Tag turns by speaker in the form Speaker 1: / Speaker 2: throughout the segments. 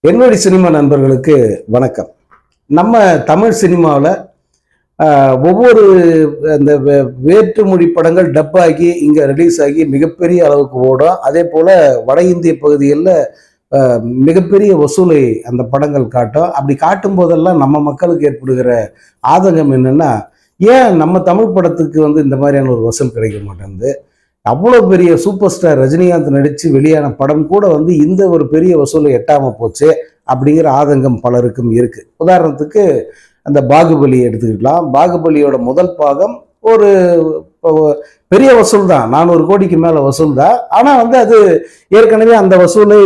Speaker 1: என்னுடைய சினிமா நண்பர்களுக்கு வணக்கம். நம்ம தமிழ் சினிமாவில் ஒவ்வொரு அந்த வே- வேற்றுமொழி படங்கள் டப் ஆகி இங்கே ரிலீஸ் ஆகி மிகப்பெரிய அளவுக்கு ஓடும். அதே போல் வட இந்திய பகுதிகளில் மிகப்பெரிய வசூலை அந்த படங்கள் காட்டும். அப்படி காட்டும் போதெல்லாம் நம்ம மக்களுக்கு ஏற்படுகிற ஆதங்கம் என்னென்னா ஏன் நம்ம தமிழ் படத்துக்கு வந்து இந்த மாதிரியான ஒரு வசூல் கிடைக்க மாட்டேங்குது? அவ்வளோ பெரிய சூப்பர் ஸ்டார் ரஜினிகாந்த் நடித்து வெளியான படம் கூட வந்து இந்த ஒரு பெரிய வசூலை எட்டாமல் போச்சு அப்படிங்கிற ஆதங்கம் பலருக்கும் இருக்குது உதாரணத்துக்கு அந்த பாகுபலி எடுத்துக்கிட்டலாம் பாகுபலியோட முதல் பாகம் ஒரு பெரிய வசூல் தான். நானூறு கோடிக்கு மேலே வசூல் தான். ஆனால் வந்து அது ஏற்கனவே அந்த வசூலை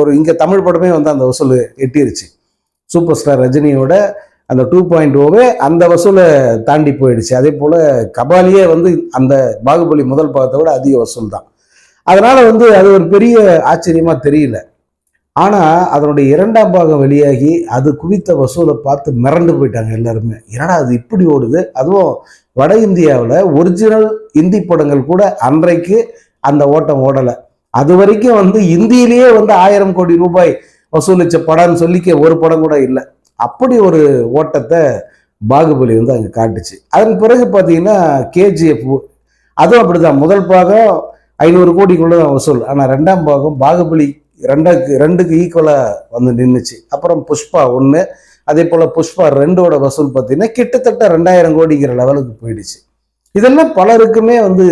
Speaker 1: ஒரு இங்கே தமிழ் படமே வந்து அந்த வசூல் எட்டிருச்சு. சூப்பர் ஸ்டார் ரஜினியோட அந்த டூ பாயிண்ட் ஓவே அந்த வசூலை தாண்டி போயிடுச்சு. அதே போல் கபாலியே வந்து அந்த பாகுபலி முதல் பாகத்தை விட அதிக வசூல் தான். அதனால் வந்து அது ஒரு பெரிய ஆச்சரியமாக தெரியல. ஆனால் அதனுடைய இரண்டாம் பாகம் வெளியாகி அது குவித்த வசூலை பார்த்து மிரண்டு போயிட்டாங்க எல்லாருமே. ஏன்னா அது இப்படி ஓடுது? அதுவும் வட இந்தியாவில் ஒரிஜினல் இந்தி படங்கள் கூட அன்றைக்கு அந்த ஓட்டம் ஓடலை. அது வரைக்கும் வந்து இந்தியிலேயே வந்து ஆயிரம் கோடி ரூபாய் வசூலித்த படம்னு சொல்லிக்க ஒரு படம் கூட இல்லை. அப்படி ஒரு ஓட்டத்தை பாகுபலி வந்து அங்கே காட்டுச்சு. அதன் பிறகு பார்த்தீங்கன்னா கேஜிஎஃப் அதுவும் அப்படிதான். முதல் பாகம் ஐநூறு கோடிக்குள்ள தான் வசூல் ஆனால் ரெண்டாம் பாகம் பாகுபலி ரெண்டாக்கு ரெண்டுக்கு ஈக்குவலாக வந்து நின்றுச்சு அப்புறம் புஷ்பா ஒன்று அதே போல் புஷ்பா ரெண்டோட வசூல் பார்த்தீங்கன்னா கிட்டத்தட்ட ரெண்டாயிரம் கோடிங்கிற லெவலுக்கு போயிடுச்சு. இதெல்லாம் பலருக்குமே வந்து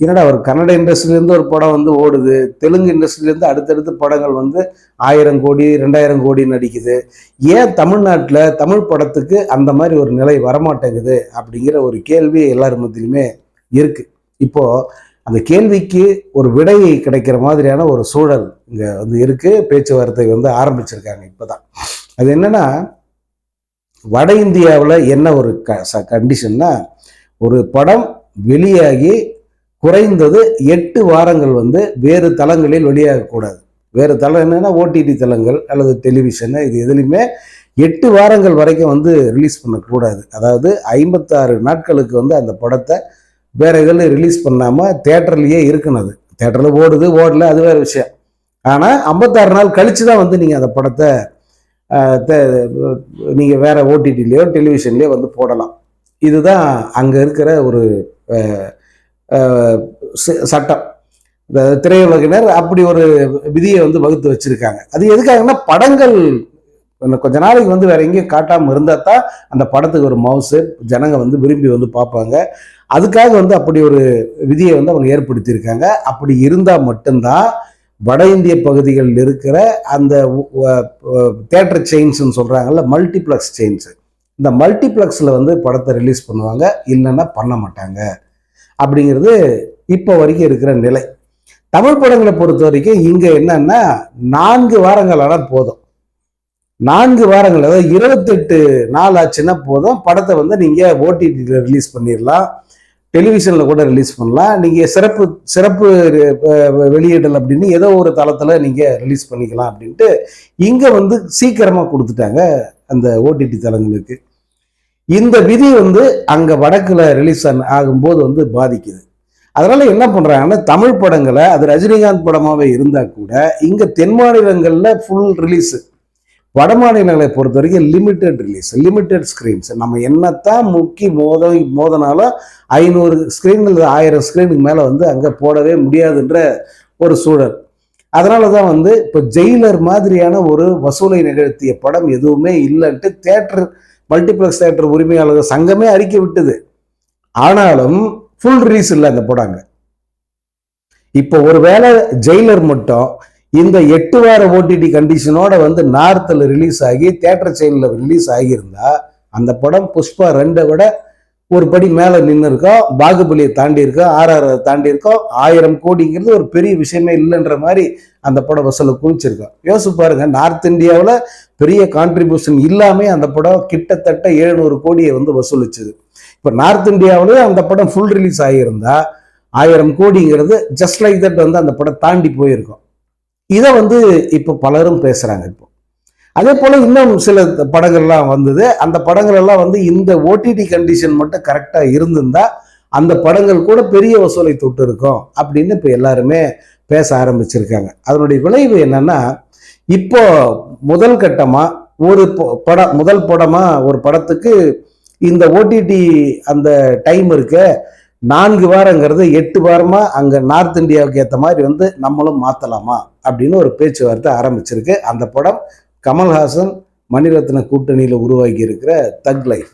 Speaker 1: என்னடா ஒரு கன்னட இண்டஸ்ட்ரியிலேருந்து ஒரு படம் வந்து ஓடுது தெலுங்கு இண்டஸ்ட்ரியிலேருந்து அடுத்தடுத்து படங்கள் வந்து ஆயிரம் கோடி ரெண்டாயிரம் கோடி நடிக்குது. ஏன் தமிழ்நாட்டில் தமிழ் படத்துக்கு அந்த மாதிரி ஒரு நிலை வரமாட்டேங்குது அப்படிங்கிற ஒரு கேள்வி எல்லார் மத்தியிலுமே இருக்குது இப்போது அந்த கேள்விக்கு ஒரு விடை கிடைக்கிற மாதிரியான ஒரு சூழல் இங்கே வந்து இருக்குது பேச்சுவார்த்தை வந்து ஆரம்பிச்சிருக்காங்க இப்போ தான் அது என்னென்னா வட இந்தியாவில் என்ன ஒரு க கண்டிஷன்னா ஒரு படம் வெளியாகி குறைந்தது எட்டு வாரங்கள் வந்து வேறு தளங்களில் வெளியாகக்கூடாது வேறு தளம் என்னென்னா ஓடிடி தளங்கள் அல்லது டெலிவிஷன் இது எதுலையுமே எட்டு வாரங்கள் வரைக்கும் வந்து ரிலீஸ் பண்ணக்கூடாது. அதாவது ஐம்பத்தாறு நாட்களுக்கு வந்து அந்த படத்தை வேற இதில் ரிலீஸ் பண்ணாமல் தேட்டர்லேயே இருக்கணும். அது தேட்டரில் ஓடுது ஓடல அது வேற விஷயம். ஆனால் ஐம்பத்தாறு நாள் கழிச்சு தான் வந்து நீங்கள் அந்த படத்தை நீங்கள் வேற ஓடிடிலேயோ டெலிவிஷன்லேயோ வந்து போடலாம். இதுதான் அங்கே இருக்கிற ஒரு சட்டம். இந்த திரையுலகினர் அப்படி ஒரு விதியை வந்து வகுத்து வச்சிருக்காங்க. அது எதுக்காகன்னா படங்கள் கொஞ்ச நாளைக்கு வந்து வேற எங்கேயும் காட்டாமல் இருந்தால் தான் அந்த படத்துக்கு ஒரு மவுசு ஜனங்க வந்து விரும்பி வந்து பார்ப்பாங்க. அதுக்காக வந்து அப்படி ஒரு விதியை வந்து அவங்க ஏற்படுத்தியிருக்காங்க. அப்படி இருந்தால் மட்டும்தான் வட இந்திய பகுதிகளில் இருக்கிற அந்த தேட்டர் செயின்ஸ்ன்னு சொல்கிறாங்கல்ல மல்டிப்ளெக்ஸ் செயின்ஸு இந்த மல்டிப்ளெக்ஸில் வந்து படத்தை ரிலீஸ் பண்ணுவாங்க. இல்லைன்னா பண்ண மாட்டாங்க. அப்படிங்கிறது இப்போ வரைக்கும் இருக்கிற நிலை. தமிழ் படங்களை பொறுத்த வரைக்கும் இங்கே என்னன்னா நான்கு வாரங்கள் ஆனால் போதும். நான்கு வாரங்கள் அதாவது இருபத்தெட்டு நாள் ஆச்சுன்னா போதும். படத்தை வந்து நீங்கள் ஓடிடியில் ரிலீஸ் பண்ணிடலாம். டெலிவிஷனில் கூட ரிலீஸ் பண்ணலாம். நீங்கள் சிறப்பு சிறப்பு வெளியிடல் அப்படின்னு ஏதோ ஒரு தளத்தில் நீங்கள் ரிலீஸ் பண்ணிக்கலாம் அப்படின்ட்டு இங்கே வந்து சீக்கிரமாக கொடுத்துட்டாங்க அந்த ஓடிடி தளங்களுக்கு. இந்த விதி வந்து அங்கே வடக்கில் ரிலீஸ் ஆகும்போது வந்து பாதிக்குது. அதனால் என்ன பண்ணுறாங்கன்னா தமிழ் படங்களை அது ரஜினிகாந்த் படமாகவே இருந்தால் கூட இங்கே தென் மாநிலங்களில் ஃபுல் ரிலீஸு வட மாநிலங்களை பொறுத்த வரைக்கும் லிமிட்டெட் ரிலீஸ் லிமிட்டெட் ஸ்க்ரீன்ஸ் நம்ம என்னத்தான் முக்கி மோத மோதனாலும் ஐநூறு ஸ்க்ரீன்கள் ஆயிரம் ஸ்க்ரீனுக்கு மேலே வந்து அங்கே போடவே முடியாதுன்ற ஒரு சூழல். அதனால தான் வந்து இப்போ ஜெயிலர் மாதிரியான ஒரு வசூலை நிகழ்த்திய படம் எதுவுமே இல்லைன்ட்டு தேட்டர் மல்டிப்ளெக்ஸ் தேட்டர் உரிமையாளர்கள் சங்கமே அறிக்கை விட்டது. ஆனாலும் ஃபுல் ரிலீஸ் இல்லை அந்த படம் இப்போ ஒருவேளை ஜெயிலர் மட்டும் இந்த எட்டு வார ஓடிடி கண்டிஷனோட வந்து நார்த்தில் ரிலீஸ் ஆகி தேட்டர் செயினில் ரிலீஸ் ஆகியிருந்தா அந்த படம் புஷ்பா ரெண்டை விட ஒரு படி மேலே நின்று இருக்கோம் பாகுபலியை தாண்டி இருக்கோம் ஆர்ஆர் தாண்டி இருக்கோம் ஆயிரம் கோடிங்கிறது ஒரு பெரிய விஷயமே இல்லைன்ற மாதிரி அந்த படம் வசூலை குவிச்சிருக்கோம். யோசிச்சு பாருங்க நார்த் இந்தியாவில் பெரிய கான்ட்ரிபியூஷன் இல்லாமே அந்த படம் கிட்டத்தட்ட எழுநூறு கோடியை வந்து வசூலிச்சுது. இப்போ நார்த் இந்தியாவிலேயே அந்த படம் ஃபுல் ரிலீஸ் ஆகியிருந்தா ஆயிரம் கோடிங்கிறது ஜஸ்ட் லைக் தட் வந்து அந்த படம் தாண்டி போயிருக்கும். இதை வந்து இப்போ பலரும் பேசுகிறாங்க இப்போ. அதே போல் இன்னும் சில படங்கள்லாம் வந்தது. அந்த படங்கள் எல்லாம் வந்து இந்த ஓடிடி கண்டிஷன் மட்டும் கரெக்டாக இருந்திருந்தா அந்த படங்கள் கூட பெரிய வசூலை தொட்டு இருக்கும் அப்படின்னு இப்போ எல்லாருமே பேச ஆரம்பிச்சிருக்காங்க. அதனுடைய விளைவு என்னன்னா இப்போ முதல் கட்டமாக ஒரு படம் முதல் படமாக ஒரு படத்துக்கு இந்த ஓடிடி அந்த டைம் இருக்க நான்கு வாரங்கிறது எட்டு வாரமாக அங்கே நார்த் இந்தியாவுக்கு ஏற்ற மாதிரி வந்து நம்மளும் மாற்றலாமா அப்படின்னு ஒரு பேச்சுவார்த்தை ஆரம்பிச்சிருக்கு. அந்த படம் கமல்ஹாசன் மணிரத்ன கூட்டணியில் உருவாக்கி இருக்கிற தக் லைஃப்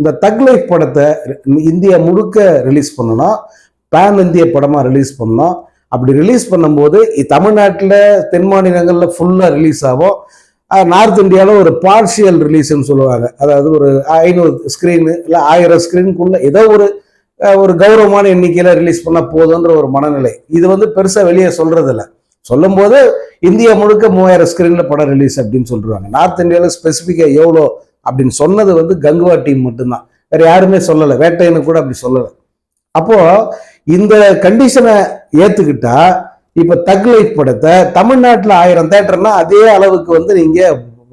Speaker 1: இந்த தக் லைஃப் படத்தை இந்தியா முழுக்க ரிலீஸ் பண்ணணும். பேன் இந்திய படமாக ரிலீஸ் பண்ணோம் அப்படி ரிலீஸ் பண்ணும்போது தமிழ்நாட்டில் தென் மாநிலங்களில் ஃபுல்லாக ரிலீஸ் ஆகும். நார்த் இந்தியாவில் ஒரு பார்ஷியல் ரிலீஸ்னு சொல்லுவாங்க. அதாவது ஒரு ஐநூறு ஸ்க்ரீனு இல்லை ஆயிரம் ஸ்க்ரீனுக்குள்ளே ஏதோ ஒரு ஒரு கௌரவமான எண்ணிக்கையில் ரிலீஸ் பண்ணால் போதுன்ற ஒரு மனநிலை. இது வந்து பெருசாக வெளியே சொல்கிறதில்ல சொல்லும்போது இந்தியா முழுக்க மூவாயிரம் ஸ்க்ரீனில் படம் ரிலீஸ் அப்படின்னு சொல்லிடுவாங்க நார்த் இந்தியாவில் ஸ்பெசிஃபிக்காக எவ்வளோ அப்படின்னு சொன்னது வந்து கங்குவா டீம் மட்டும்தான். வேறு யாருமே சொல்லலை. வேட்டையனு கூட அப்படி சொல்லலை. அப்போது இந்த கண்டிஷனை ஏத்துக்கிட்டா இப்ப தக் லைஃப் படத்தை தமிழ்நாட்டில் ஆயிரம் தேட்டர்னா அதே அளவுக்கு வந்து நீங்க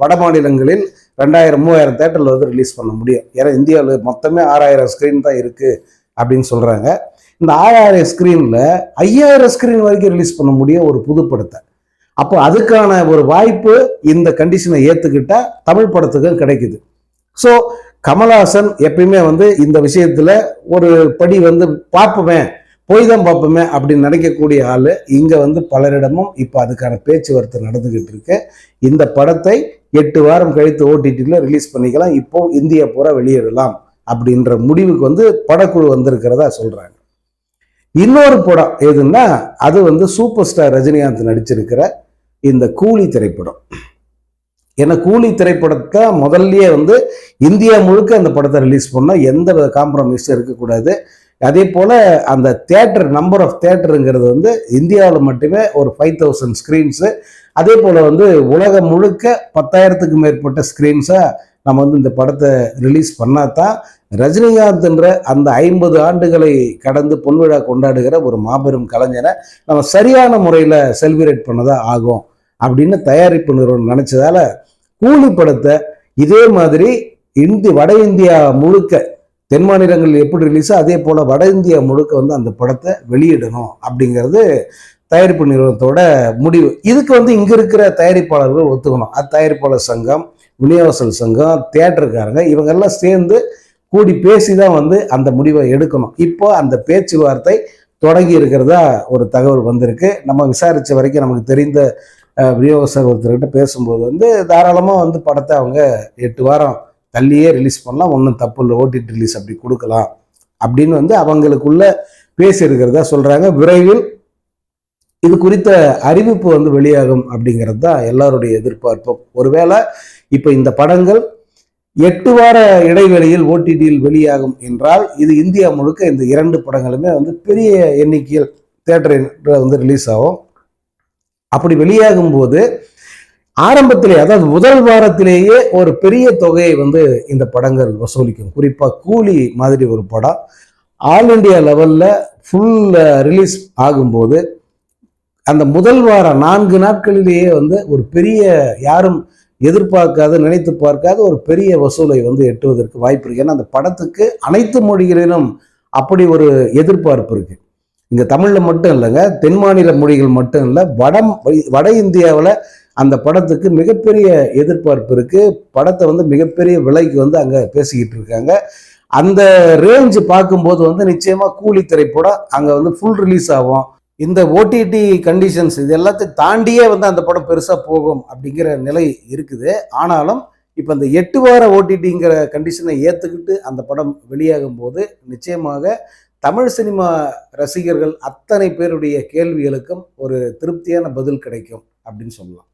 Speaker 1: வட மாநிலங்களில் ரெண்டாயிரம் மூவாயிரம் தேட்டரில் வந்து ரிலீஸ் பண்ண முடியும். ஏன்னா இந்தியாவில் மொத்தமே ஆறாயிரம் ஸ்க்ரீன் தான் இருக்கு அப்படின்னு சொல்றாங்க. இந்த ஆறாயிரம் ஸ்க்ரீனில் ஐயாயிரம் ஸ்க்ரீன் வரைக்கும் ரிலீஸ் பண்ண முடியும் ஒரு புது படத்தை. அப்போ அதுக்கான ஒரு வாய்ப்பு இந்த கண்டிஷனை ஏத்துக்கிட்டா தமிழ் படத்துக்கு கிடைக்குது. ஸோ கமல்ஹாசன் எப்பயுமே வந்து இந்த விஷயத்துல ஒரு படி வந்து பார்ப்போமே. போய் தான் பார்ப்போமே அப்படின்னு நினைக்கக்கூடிய ஆளு இங்க வந்து பலரிடமும் இப்போ அதுக்கான பேச்சுவார்த்தை நடந்துகிட்டு இருக்கு. இந்த படத்தை எட்டு வாரம் கழித்து ஓடிடியில் ரிலீஸ் பண்ணிக்கலாம். இப்போ இந்தியா பூரா வெளியிடலாம் அப்படின்ற முடிவுக்கு வந்து படக்குழு வந்திருக்கிறதா சொல்றாங்க. இன்னொரு படம் எதுன்னா அது வந்து சூப்பர் ஸ்டார் ரஜினிகாந்த் நடிச்சிருக்கிற இந்த கூலி திரைப்படம். ஏன்னா கூலி திரைப்படத்தை முதல்லயே வந்து இந்தியா முழுக்க அந்த படத்தை ரிலீஸ் பண்ணால் எந்த காம்ப்ரமைஸும் இருக்கக்கூடாது. அதே போல் அந்த தேட்டர் நம்பர் ஆஃப் தேட்டருங்கிறது வந்து இந்தியாவில் மட்டுமே ஒரு ஃபைவ் தௌசண்ட் ஸ்க்ரீன்ஸு அதே போல் வந்து உலகம் முழுக்க பத்தாயிரத்துக்கு மேற்பட்ட ஸ்க்ரீன்ஸை நம்ம வந்து இந்த படத்தை ரிலீஸ் பண்ணால் தான் ரஜினிகாந்த்ன்ற அந்த ஐம்பது ஆண்டுகளை கடந்து பொன்விழா கொண்டாடுகிற ஒரு மாபெரும் கலைஞரை நம்ம சரியான முறையில் செலிப்ரேட் பண்ணதாக ஆகும் அப்படின்னு தயாரிப்பு நிறுவனம் நினச்சதால கூலி படத்தை இதே மாதிரி இந்தி வட இந்தியா முழுக்க தென் மாநிலங்கள் எப்படி ரிலீஸோ அதே போல் வட இந்தியா முழுக்க வந்து அந்த படத்தை வெளியிடணும் அப்படிங்கிறது தயாரிப்பு நிறுவனத்தோட முடிவு. இதுக்கு வந்து இங்கே இருக்கிற தயாரிப்பாளர்கள் ஒத்துக்கணும். அது தயாரிப்பாளர் சங்கம் விநியோகசல் சங்கம் தேட்டருக்காரங்க இவங்கெல்லாம் சேர்ந்து கூடி பேசி தான் வந்து அந்த முடிவை எடுக்கணும். இப்போ அந்த பேச்சுவார்த்தை தொடங்கி இருக்கிறதா ஒரு தகவல் வந்திருக்கு. நம்ம விசாரித்த வரைக்கும் நமக்கு தெரிந்த விநியோகஸ்தர் ஒருத்தர்கிட்ட பேசும்போது வந்து தாராளமாக வந்து படத்தை அவங்க எட்டு வாரம் தள்ளியே ரிலீஸ் பண்ணலாம். ஒன்றும் தப்பு இல்லை. ஓடிடி ரிலீஸ் அப்படி கொடுக்கலாம். அப்படின்னு வந்து அவங்களுக்குள்ள பேசி இருக்கிறதா சொல்கிறாங்க விரைவில் இது குறித்த அறிவிப்பு வந்து வெளியாகும் அப்படிங்கிறது தான் எல்லாருடைய எதிர்பார்ப்பும். ஒருவேளை இப்போ இந்த படங்கள் எட்டு வார இடைவெளியில் ஓடிடியில் வெளியாகும் என்றால் இது இந்தியா முழுக்க இந்த இரண்டு படங்களுமே வந்து பெரிய எண்ணிக்கையில் தேட்டரில் வந்து ரிலீஸ் ஆகும். அப்படி வெளியாகும் போது ஆரம்பத்திலே அதாவது முதல் வாரத்திலேயே ஒரு பெரிய தொகையை வந்து இந்த படங்கள் வசூலிக்கும். குறிப்பாக கூலி மாதிரி ஒரு படம். ஆல் இண்டியா லெவலில் ஃபுல் ரிலீஸ் ஆகும்போது அந்த முதல் வாரம் நான்கு நாட்களிலேயே வந்து ஒரு பெரிய யாரும் எதிர்பார்க்காத நினைத்து பார்க்காத ஒரு பெரிய வசூலை வந்து எட்டுவதற்கு வாய்ப்பு இருக்கு. ஏன்னா அந்த படத்துக்கு அனைத்து மொழிகளிலும் அப்படி ஒரு எதிர்பார்ப்பு இருக்கு. இங்கே தமிழில் மட்டும் இல்லைங்க தென் மாநில மொழிகள் மட்டும் இல்லை வட வட இந்தியாவில் அந்த படத்துக்கு மிகப்பெரிய எதிர்பார்ப்பு இருக்கு. படத்தை வந்து மிகப்பெரிய விலைக்கு வந்து அங்க பேசிக்கிட்டு இருக்காங்க. அந்த ரேஞ்ச் பார்க்கும்போது வந்து நிச்சயமா கூலி திரைப்படம் அங்க வந்து ஃபுல் ரிலீஸ் ஆகும். இந்த ஓடிடி கண்டிஷன்ஸ் இது எல்லாத்தையும் தாண்டியே வந்து அந்த படம் பெருசா போகும் அப்படிங்கிற நிலை இருக்குது. ஆனாலும் இப்போ இந்த எட்டு வார ஓடிடிங்கிற கண்டிஷனை ஏற்றுக்கிட்டு அந்த படம் வெளியாகும் போது நிச்சயமாக தமிழ் சினிமா ரசிகர்கள் அத்தனை பேருடைய கேள்விகளுக்கும் ஒரு திருப்தியான பதில் கிடைக்கும் அப்படின்னு சொல்லலாம்.